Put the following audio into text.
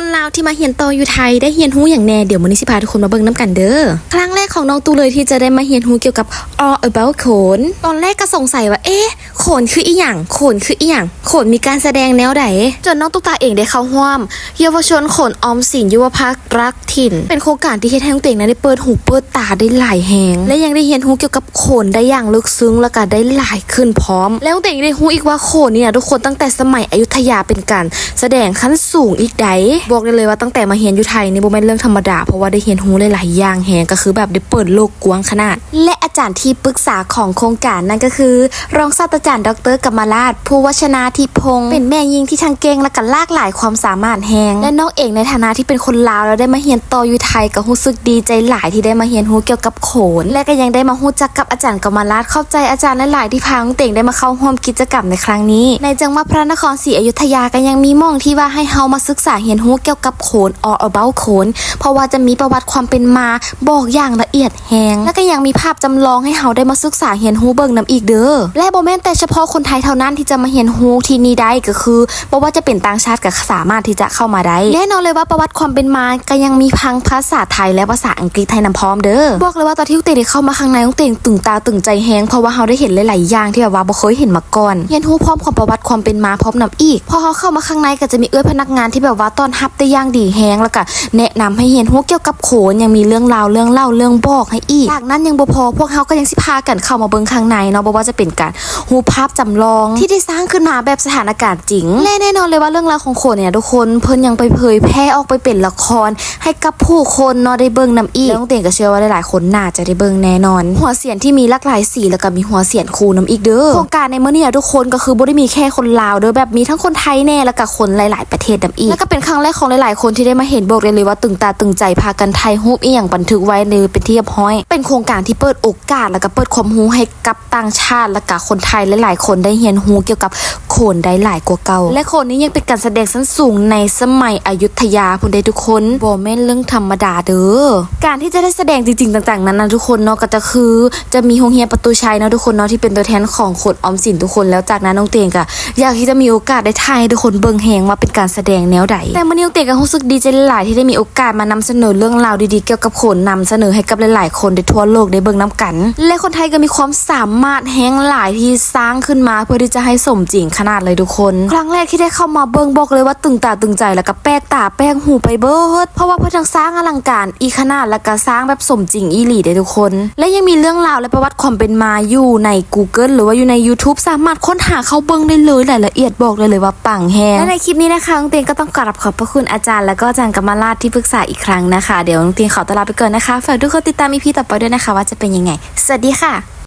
คนลาวที่มาเฮียนโตอยู่ไทยได้เฮียนฮู้อย่างแน่เดี๋ยวมื้อนี้สิพาทุกคนมาเบิ่งน้ำกันเด้อครั้งแรกของน้องตูเลยที่จะได้มาเฮียนฮู้เกี่ยวกับ all about โขน ตอนแรกก็สงสัยว่าเอ๊ะโขนคืออีหยังโขนคืออีหยังโขนมีการแสดงแนวใดจนน้องตุ๊กตาเองได้เข้าร่วม เยาวชนโขนออมสินยุวพักรักถิ่น เป็นโครงการที่เฮ็ดให้น้องเต่งนั้นได้เปิดหูเปิดตาได้หลายแหงและยังได้เฮียนฮู้เกี่ยวกับโขนได้อย่างลึกซึ้งแล้วก็ได้หลายขึ้นพร้อม แล้วน้องเต่งได้ฮู้อีกว่าโขนนี่นะทุกคนตั้งแต่สมัยอยุธยาเป็นการแสดงขั้นสูงอีกใดบอกได้เลยว่าตั้งแต่มาเฮียนอยู่ไทยนี่บ่แม่นเรื่องธรรมดา เพราะว่าได้เฮียนฮู้หลายๆอย่างแหงก็คือแบบได้เปิดโลกกว้างขนาด และอาจารย์ที่ปรึกษาของโครงการนั่นก็คือ รองศาสตราจารย์ดรกัมมาลาดผู้วัชนาทิพงศ์เป็นแม่ยิงที่ทั้งเก่งและก็ลากหลายความสามารถแหงและน้องเอกในฐานะที่เป็นคนลาวแล้วได้มาเฮียนต่ออยู่ไทยก็รู้สึกดีใจหลายที่ได้มาเฮียนฮู้เกี่ยวกับโขน และก็ยังได้มาฮู้จักกับอาจารย์กัมมาลาดเข้าใจอาจารย์หลายๆที่พาน้องเต่งได้มาเข้าร่วมกิจกรรมในครั้งนี้ ในจังหวัดพระนครศรีอยุธยาก็ยังมีม่องที่ว่าให้เฮามาศึกษาเฮียนฮู้เกี่ยวกับโขน all about โขน เพราะว่าจะมีประวัติความเป็นมาบอกอย่างละเอียดแฮงและก็ยังมีภาพจำลองให้เฮาได้มาศึกษาเฮียนฮู้เบิ่งนํอีกเด้อและบ่แม่นแต่เฉพาะคนไทยเท่านั้นที่จะมาเฮียนฮู้ที่นี่ได้ก็คือบ่ว่าจะเป็นต่างชาติก็สามารถที่จะเข้ามาได้แน่นอนเลยว่าประวัติความเป็นมาก็ยังมีพังภาษาไทยและภาษาอังกฤษไทยนำพร้อมเด้อบอกเลยว่าตอนที่เตได้เข้ามาข้างในลูกเตตึงตาตึงใจแฮงเพราะว่าเฮาได้เห็นหลายๆอย่างที่แบบว่าบ่เคยเห็นมาก่อนเฮียนฮู้พร้อมของประวัติความเป็นมาพร้อมนํอีกพอเฮาเข้ามาข้างในก็จะมีเอื้อพนักงานที่แบบว่าต้อนรับได้ย่างดีแฮงแล้วก็แนะนำให้เฮียนฮู้เกี่ยวกับโขนยังมีเรื่องราวเรื่องเล่าเรื่องบอกให้อีกจากนั้นยังบ่พอพวกเฮาก็ยังสิพากันเข้ามาเบิ่งข้างในเนาะบ่ว่าจะเป็นการฮู้ภาพจำลองที่ได้สร้างขึ้นมาแบบสถานการณ์จริงและแน่นอนเลยว่าเรื่องราวของโขนเนี่ยทุกคนเพิ่นยังไปเผยแพร่ออกไปเป็นละคร ให้กับผู้คนเนาะได้เบิ่งนํอีกแล้วน้องเต่งก็เชื่อว่าหลายๆคนน่าจะได้เบิ่งแน่นอน หัวเสียนที่มีหลากหลายสีแล้วก็มีหัวเสียนคูนํอีกเด้อโครงการในมื้อนี้อะทุกคนก็คือบ่ได้มีแค่คนลาวเด้อแบบมีทั้งคนไทยแน่แล้วก็คนหลาย ๆ ประเทศนํอีกแล้วก็เป็นครั้งแรกของหลายๆ คนที่ได้มาเห็นบอกเลยว่าตึงตาตึงใจพากันไทยรูปอีหยังบันทึกไว้เลยเป็นที่เรียบร้อย เป็นโครงการที่เปิดโอกาส แล้วก็เปิดความรู้ให้กับต่างชาติ และก็คนไทยหลายๆคนได้เรียนรู้เกี่ยวกับโขนได้หลายกว่าเก่า และโขนนี้ยังเป็นการแสดงสั้นสูงในสมัยอยุธยาพุ่นได้ทุกคนบ่แม่นเรื่องธรรมดาเด้อการที่จะได้แสดงจริงๆ ต่างๆ นั้นนะทุกคนเนาะก็จะคือ จะมีโรงเรียนประตูชัยเนาะทุกคนเนาะที่เป็นตัวแทนของโขนออมสินทุกคนแล้วจากนั้นน้องเตียงก็อยากที่จะมีโอกาสได้ถ่ายให้ทุกคนเบิ่งแหงว่าเป็นการแสดงแนวใดแต่มื้อนี้น้องเตียงก็รู้สึกดีใจหลายที่ได้มีโอกาสมานำเสนอเรื่องราวดีๆเกี่ยวกับโขนนำเสนอให้กับหลายๆคนได้ทั่วโลกได้เบิ่งนํกัน และคนไทยก็มีความสามารถแหงหลายที่สร้างขึ้นมาเพื่อที่จะให้สมจริงขนาดเลยทุกคน ครั้งแรกที่ได้เข้ามาเบิ่งบอกเลยว่าตึงตาตึงใจแล้วก็แปลกตาแปลกหูไปเบิดเพราะว่าเพื่อทั้งสร้างอลังการอีขนาดแล้วก็สร้างแบบสมจริงอีหลีได้ทุกคน และยังมีเรื่องราวและประวัติความเป็นมาอยู่ใน Google หรือว่าอยู่ใน YouTube สามารถค้นหาเข้าเบิ่งได้เลยรายละเอียดบอกเลยเลยว่าปังแฮงและในคลิปนี้นะคะน้องเตียงก็ต้องกราบขอบพระคุณอาจารย์ แล้วก็อาจารย์กำมลาดที่ปรึกษาอีกครั้งนะคะ เดี๋ยวน้องเตียงขอตัวลาไปก่อนนะคะฝากทุกคนติดตามอีพีต่อไปด้วยนะคะว่าจะเป็นยังไง สวัสดีค่ะ